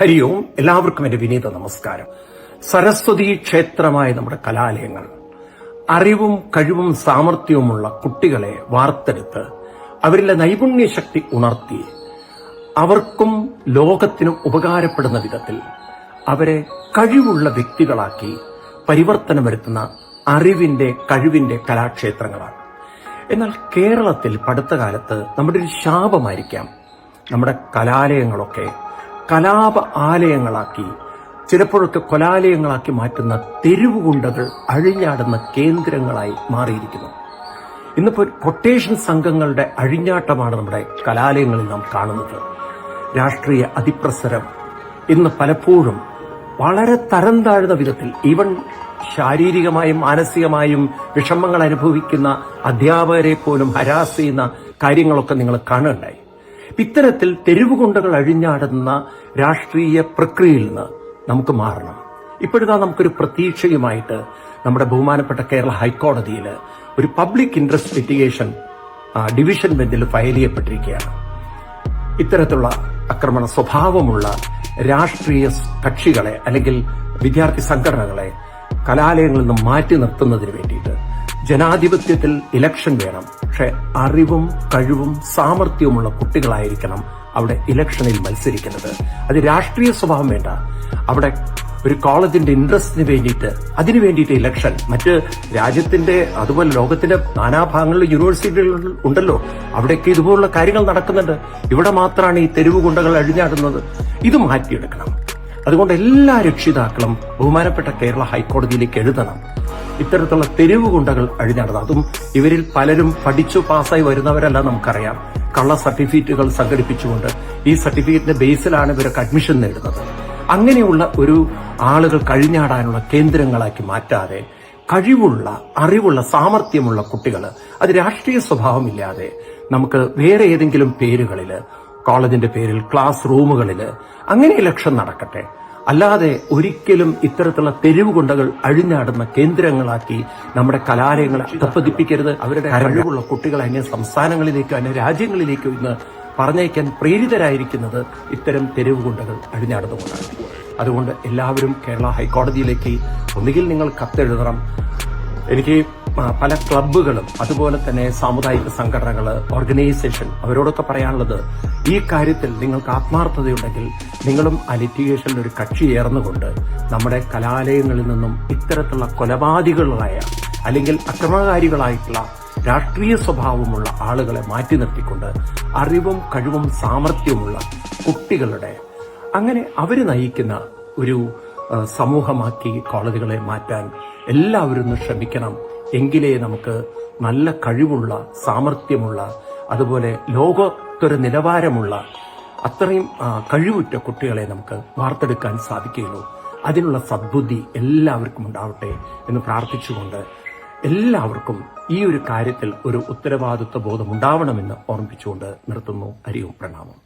ഹരി ഓം. എല്ലാവർക്കും എന്റെ വിനീത നമസ്കാരം. സരസ്വതി ക്ഷേത്രമായ നമ്മുടെ കലാലയങ്ങൾ അറിവും കഴിവും സാമർഥ്യവുമുള്ള കുട്ടികളെ വാർത്തെടുത്ത് അവരിലെ നൈപുണ്യ ശക്തി ഉണർത്തി അവർക്കും ലോകത്തിനും ഉപകാരപ്പെടുന്ന വിധത്തിൽ അവരെ കഴിവുള്ള വ്യക്തികളാക്കി പരിവർത്തനം വരുത്തുന്ന അറിവിന്റെ കഴിവിന്റെ കലാക്ഷേത്രങ്ങളാണ്. എന്നാൽ കേരളത്തിൽ പടുത്ത കാലത്ത് നമ്മുടെ ഒരു ശാപമായിരിക്കാം. നമ്മുടെ കലാലയങ്ങളൊക്കെ കലാപ ആലയങ്ങളാക്കി ചിലപ്പോഴൊക്കെ കൊലാലയങ്ങളാക്കി മാറ്റുന്ന തെരുവുകുണ്ടകൾ അഴിഞ്ഞാടുന്ന കേന്ദ്രങ്ങളായി മാറിയിരിക്കുന്നു. ഇന്നിപ്പോൾ കൊട്ടേഷൻ സംഘങ്ങളുടെ അഴിഞ്ഞാട്ടമാണ് നമ്മുടെ കലാലയങ്ങളിൽ നാം കാണുന്നത്. രാഷ്ട്രീയ അതിപ്രസരം ഇന്ന് പലപ്പോഴും വളരെ തരം താഴ്ന്ന വിധത്തിൽ ഈവൻ ശാരീരികമായും മാനസികമായും വിഷമങ്ങൾ അനുഭവിക്കുന്ന അധ്യാപകരെ പോലും ഹരാസ് ചെയ്യുന്ന കാര്യങ്ങളൊക്കെ നിങ്ങൾ കാണുകയുണ്ടായി. ഇത്തരത്തിൽ തെരുവുകൊണ്ടകൾ അഴിഞ്ഞാടുന്ന രാഷ്ട്രീയ പ്രക്രിയയിൽ നിന്ന് നമുക്ക് മാറണം. ഇപ്പോഴിതാ നമുക്കൊരു പ്രതീക്ഷയുമായിട്ട് നമ്മുടെ ബഹുമാനപ്പെട്ട കേരള ഹൈക്കോടതിയിൽ ഒരു പബ്ലിക് ഇൻട്രസ്റ്റ് ലിറ്റിഗേഷൻ ഡിവിഷൻ ബെഞ്ചിൽ ഫയൽ ചെയ്യപ്പെട്ടിരിക്കുകയാണ്. ഇത്തരത്തിലുള്ള ആക്രമണ സ്വഭാവമുള്ള രാഷ്ട്രീയ കക്ഷികളെ അല്ലെങ്കിൽ വിദ്യാർത്ഥി സംഘടനകളെ കലാലയങ്ങളിൽ നിന്ന് മാറ്റി നിർത്തുന്നതിന് വേണ്ടിയിട്ട് ജനാധിപത്യത്തിൽ ഇലക്ഷൻ വേണം. പക്ഷെ അറിവും കഴിവും സാമർഥ്യവുമുള്ള കുട്ടികളായിരിക്കണം അവിടെ ഇലക്ഷനിൽ മത്സരിക്കുന്നത്. അത് രാഷ്ട്രീയ സ്വഭാവം വേണ്ട. അവിടെ ഒരു കോളേജിന്റെ ഇൻട്രസ്റ്റിന് വേണ്ടിയിട്ട് അതിനു വേണ്ടിയിട്ട് ഇലക്ഷൻ. മറ്റ് രാജ്യത്തിന്റെ അതുപോലെ ലോകത്തിന്റെ നാനാഭാഗങ്ങളിലെ യൂണിവേഴ്സിറ്റികൾ ഉണ്ടല്ലോ. അവിടെയൊക്കെ ഇതുപോലുള്ള കാര്യങ്ങൾ നടക്കുന്നുണ്ട്. ഇവിടെ മാത്രമാണ് ഈ തെരുവ് ഗുണ്ടകൾ അഴിഞ്ഞാടുന്നത്. ഇത് മാറ്റിയെടുക്കണം. അതുകൊണ്ട് എല്ലാ രക്ഷിതാക്കളും ബഹുമാനപ്പെട്ട കേരള ഹൈക്കോടതിയിലേക്ക് എഴുതണം. ഇത്തരത്തിലുള്ള തെരുവ് ഗുണ്ടകൾ അഴിഞ്ഞാടുന്നത്. അതും ഇവരിൽ പലരും പഠിച്ചു പാസ്സായി വരുന്നവരല്ല നമുക്കറിയാം. കള്ള സർട്ടിഫിക്കറ്റുകൾ സംഘടിപ്പിച്ചുകൊണ്ട് ഈ സർട്ടിഫിക്കറ്റിന്റെ ബേസിലാണ് ഇവരൊക്കെ അഡ്മിഷൻ നേടുന്നത്. അങ്ങനെയുള്ള ഒരു ആളുകൾ കഴിഞ്ഞാടാനുള്ള കേന്ദ്രങ്ങളാക്കി മാറ്റാതെ കഴിവുള്ള അറിവുള്ള സാമർഥ്യമുള്ള കുട്ടികൾ അത് രാഷ്ട്രീയ സ്വഭാവമില്ലാതെ നമുക്ക് വേറെ ഏതെങ്കിലും പേരുകളിൽ കോളേജിന്റെ പേരിൽ ക്ലാസ് റൂമുകളിൽ അങ്ങനെ ഇലക്ഷൻ നടക്കട്ടെ. അല്ലാതെ ഒരിക്കലും ഇത്തരത്തിലുള്ള തെരുവ് കൊണ്ടകൾ അഴിഞ്ഞാടുന്ന കേന്ദ്രങ്ങളാക്കി നമ്മുടെ കലാലയങ്ങളെ അധപ്പതിപ്പിക്കരുത്. അവരുടെ കഴിവുള്ള കുട്ടികളെ അന്യ സംസ്ഥാനങ്ങളിലേക്കോ അന്യ രാജ്യങ്ങളിലേക്കോ ഇന്ന് പറഞ്ഞയക്കാൻ പ്രേരിതരായിരിക്കുന്നത് ഇത്തരം തെരുവ് കൊണ്ടകൾ അഴിഞ്ഞാടുന്നതുകൊണ്ടാണ്. അതുകൊണ്ട് എല്ലാവരും കേരള ഹൈക്കോടതിയിലേക്ക് ഒന്നുകിൽ നിങ്ങൾ കത്തെഴുതണം. എനിക്ക് പല ക്ലബ്ബുകളും അതുപോലെ തന്നെ സാമുദായിക സംഘടനകൾ ഓർഗനൈസേഷൻ അവരോടൊക്കെ പറയാനുള്ളത് ഈ കാര്യത്തിൽ നിങ്ങൾക്ക് ആത്മാർത്ഥതയുണ്ടെങ്കിൽ നിങ്ങളും ആ ലിറ്റിഗേഷനിൽ ഒരു കക്ഷി ചേർന്നുകൊണ്ട് നമ്മുടെ കലാലയങ്ങളിൽ നിന്നും ഇത്തരത്തിലുള്ള കൊലപാതകളായ അല്ലെങ്കിൽ അക്രമകാരികളായിട്ടുള്ള രാഷ്ട്രീയ സ്വഭാവമുള്ള ആളുകളെ മാറ്റി നിർത്തിക്കൊണ്ട് അറിവും കഴിവും സാമർഥ്യവുമുള്ള കുട്ടികളുടെ അങ്ങനെ അവർ നയിക്കുന്ന ഒരു സമൂഹമാക്കി കോളേജുകളെ മാറ്റാൻ എല്ലാവരും ശ്രമിക്കണം. എങ്കിലേ നമുക്ക് നല്ല കഴിവുള്ള സാമർഥ്യമുള്ള അതുപോലെ ലോകത്തൊരു നിലവാരമുള്ള അത്രയും കഴിവുറ്റ കുട്ടികളെ നമുക്ക് വാർത്തെടുക്കാൻ സാധിക്കുകയുള്ളൂ. അതിനുള്ള സദ്ബുദ്ധി എല്ലാവർക്കും ഉണ്ടാവട്ടെ എന്ന് പ്രാർത്ഥിച്ചുകൊണ്ട് എല്ലാവർക്കും ഈ ഒരു കാര്യത്തിൽ ഒരു ഉത്തരവാദിത്വ ബോധം ഉണ്ടാവണമെന്ന് ഓർമ്മിപ്പിച്ചുകൊണ്ട് നിർത്തുന്നു. ഹരിയും പ്രണാമം.